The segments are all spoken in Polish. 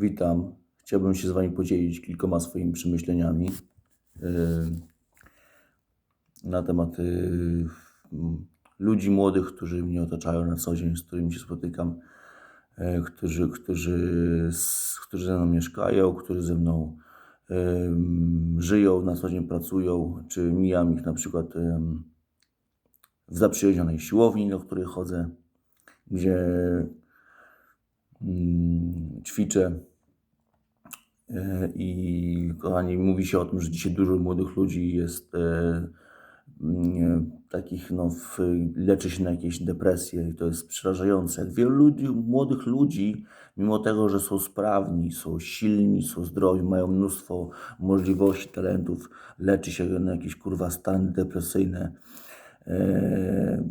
Witam. Chciałbym się z Wami podzielić kilkoma swoimi przemyśleniami yy, na temat m, ludzi młodych, którzy mnie otaczają na co dzień, z którymi się spotykam, yy, którzy, którzy, którzy ze mną mieszkają, którzy ze mną żyją, na co dzień pracują, czy mijam ich na przykład w zaprzyjaźnionej siłowni, do której chodzę, gdzie ćwiczę. E, I kochani, mówi się o tym, że dzisiaj dużo młodych ludzi jest e, mm, takich, no, leczy się na jakieś depresje i to jest przerażające. Wielu ludzi, młodych ludzi, mimo tego, że są sprawni, są silni, są zdrowi, mają mnóstwo możliwości, talentów, leczy się na jakieś kurwa stany depresyjne. E,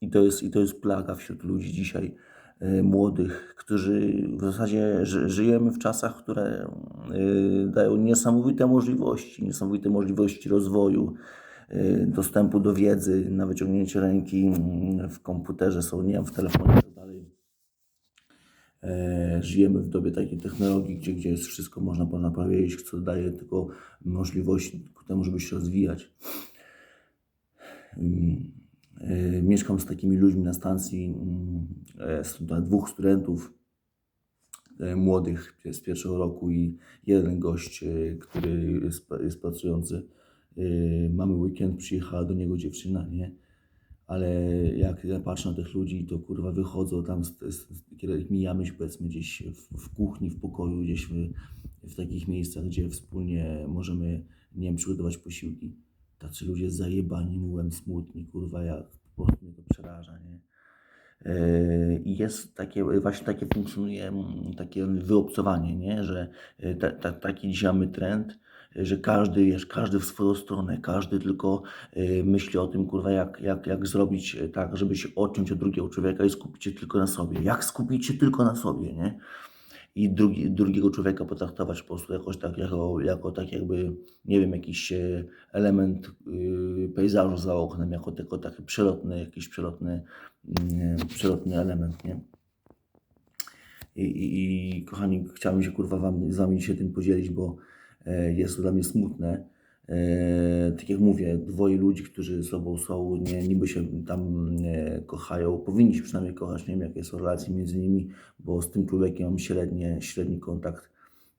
I to jest, i to jest plaga wśród ludzi dzisiaj e, młodych, którzy w zasadzie ży, żyjemy w czasach, które e, dają niesamowite możliwości, niesamowite możliwości rozwoju, e, dostępu do wiedzy, na wyciągnięcie ręki mm, w komputerze są, nie wiem, w telefonie i dalej. E, Żyjemy w dobie takiej technologii, gdzie, gdzie jest wszystko można, można powiedzieć, co daje tylko możliwość ku temu, żeby się rozwijać. E, Mieszkam z takimi ludźmi na stacji, mm, e, dwóch studentów e, młodych z pierwszego roku i jeden gość, e, który jest, pracujący. E, Mamy weekend, przyjechała do niego dziewczyna, nie? Ale jak ja patrzę na tych ludzi, to kurwa wychodzą tam, kiedy mijamy się powiedzmy gdzieś w, w kuchni, w pokoju, gdzieś w, w takich miejscach, gdzie wspólnie możemy, nie wiem, przygotować posiłki. Tacy ludzie zajebani, mułem, smutni, kurwa, jak po prostu mnie to przeraża, nie? Yy, I jest takie, właśnie takie funkcjonuje mm, takie wyobcowanie, nie? że yy, ta, ta, taki dzisiaj mamy trend, że każdy, wiesz, każdy w swoją stronę, każdy tylko yy, myśli o tym, kurwa, jak, jak, jak zrobić tak, żeby się odciąć od drugiego człowieka i skupić się tylko na sobie. Jak skupić się tylko na sobie, nie? I drugi, drugiego człowieka potraktować po prostu jakoś tak, jako, jako tak jakby, nie wiem, jakiś e, element yy, pejzażu za oknem, jako tylko taki przelotny, jakiś przelotny, mm, przelotny element, nie? I, i, I kochani, chciałem się kurwa wam, z wami się tym podzielić, bo e, jest to dla mnie smutne. E, tak jak mówię, dwoje ludzi, którzy sobą są, nie, niby się tam e, kochają, powinni się przynajmniej kochać, nie wiem jakie są relacje między nimi, bo z tym człowiekiem mam średnie, średni kontakt.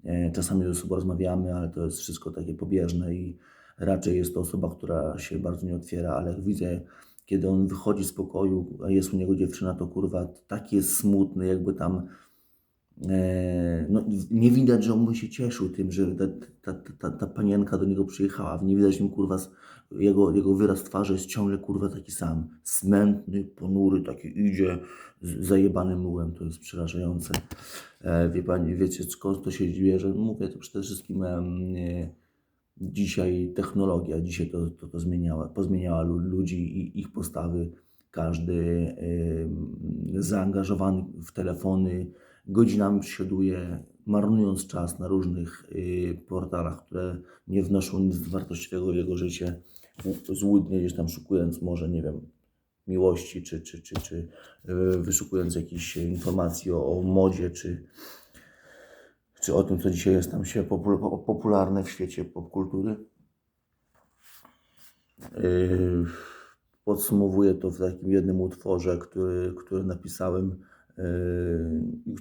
E, czasami ze sobą rozmawiamy, ale to jest wszystko takie pobieżne i raczej jest to osoba, która się bardzo nie otwiera, ale widzę, kiedy on wychodzi z pokoju, a jest u niego dziewczyna, to kurwa taki jest smutny, jakby tam no, nie widać, że on by się cieszył tym, że ta, ta, ta, ta panienka do niego przyjechała. Nie widać mu kurwa, jego, jego wyraz twarzy jest ciągle kurwa taki sam. Smętny, ponury, taki idzie z zajebanym mułem. To jest przerażające. E, wie pani, wiecie skąd to się bierze? Mówię to przede wszystkim e, dzisiaj technologia, dzisiaj to, to, to zmieniała, pozmieniała lu- ludzi i ich postawy. Każdy zaangażowany w telefony, godzinami przesiaduje, marnując czas na różnych y, portalach, które nie wnoszą nic wartościowego w jego życie, złudnie gdzieś tam szukując może, nie wiem, miłości, czy, czy, czy, czy y, wyszukując jakichś informacji o, o modzie, czy, czy o tym, co dzisiaj jest tam się popul- po- popularne w świecie popkultury. Yy, Podsumowuję to w takim jednym utworze, który, który napisałem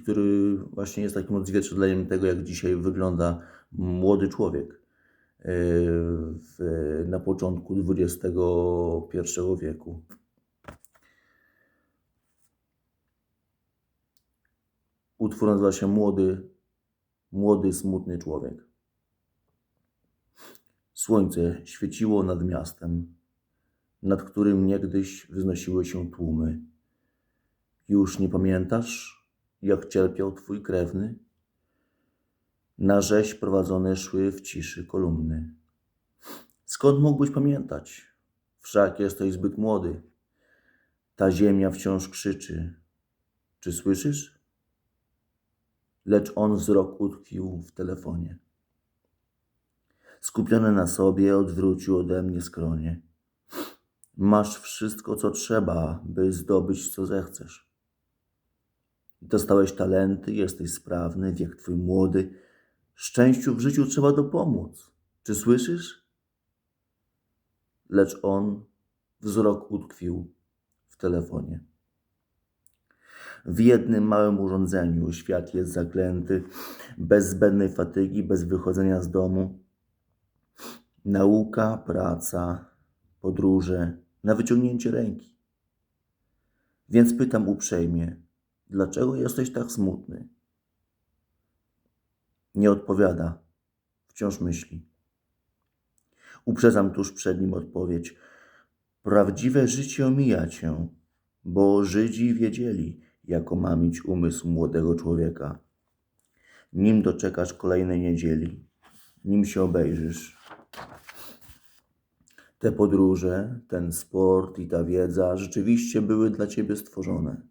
który właśnie jest takim odzwierciedleniem tego, jak dzisiaj wygląda młody człowiek yy, w, na początku XXI wieku. Utwór nazywa się Młody, Młody, smutny człowiek. Słońce świeciło nad miastem, nad którym niegdyś wznosiły się tłumy. Już nie pamiętasz, jak cierpiał twój krewny? Na rzeź prowadzone szły w ciszy kolumny. Skąd mógłbyś pamiętać? Wszak jesteś zbyt młody. Ta ziemia wciąż krzyczy. Czy słyszysz? Lecz on wzrok utkwił w telefonie. Skupiony na sobie, odwrócił ode mnie skronie. Masz wszystko, co trzeba, by zdobyć, co zechcesz. Dostałeś talenty, jesteś sprawny, wiek twój młody. Szczęściu w życiu trzeba dopomóc. Czy słyszysz? Lecz on wzrok utkwił w telefonie. W jednym małym urządzeniu świat jest zaklęty, bez zbędnej fatygi, bez wychodzenia z domu. Nauka, praca, podróże na wyciągnięcie ręki. Więc pytam uprzejmie, dlaczego jesteś tak smutny? Nie odpowiada, wciąż myśli. Uprzedzam tuż przed nim odpowiedź. Prawdziwe życie omija cię, bo Żydzi wiedzieli, jak omamić umysł młodego człowieka. Nim doczekasz kolejnej niedzieli, nim się obejrzysz. Te podróże, ten sport i ta wiedza rzeczywiście były dla ciebie stworzone.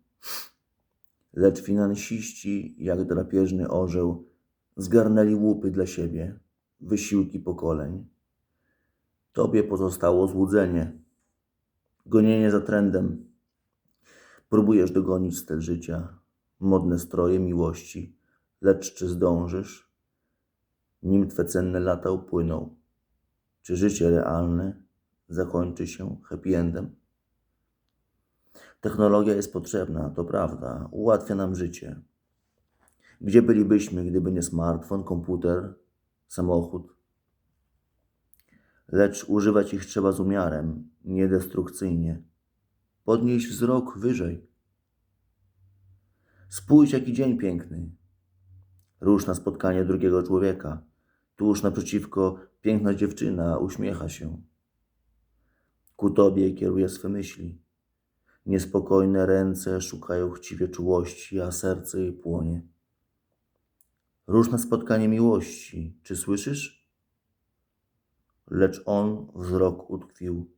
Lecz finansiści, jak drapieżny orzeł, zgarnęli łupy dla siebie, wysiłki pokoleń. Tobie pozostało złudzenie, gonienie za trendem. Próbujesz dogonić styl życia, modne stroje miłości, lecz czy zdążysz? Nim twe cenne lata upłyną, czy życie realne zakończy się happy endem? Technologia jest potrzebna, to prawda, ułatwia nam życie. Gdzie bylibyśmy, gdyby nie smartfon, komputer, samochód? Lecz używać ich trzeba z umiarem, nie destrukcyjnie. Podnieś wzrok wyżej. Spójrz, jaki dzień piękny. Rusz na spotkanie drugiego człowieka. Tuż naprzeciwko piękna dziewczyna uśmiecha się. Ku tobie kieruje swe myśli. Niespokojne ręce szukają chciwie czułości, a serce jej płonie. Rusz na spotkanie miłości. Czy słyszysz? Lecz on wzrok utkwił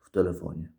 w telefonie.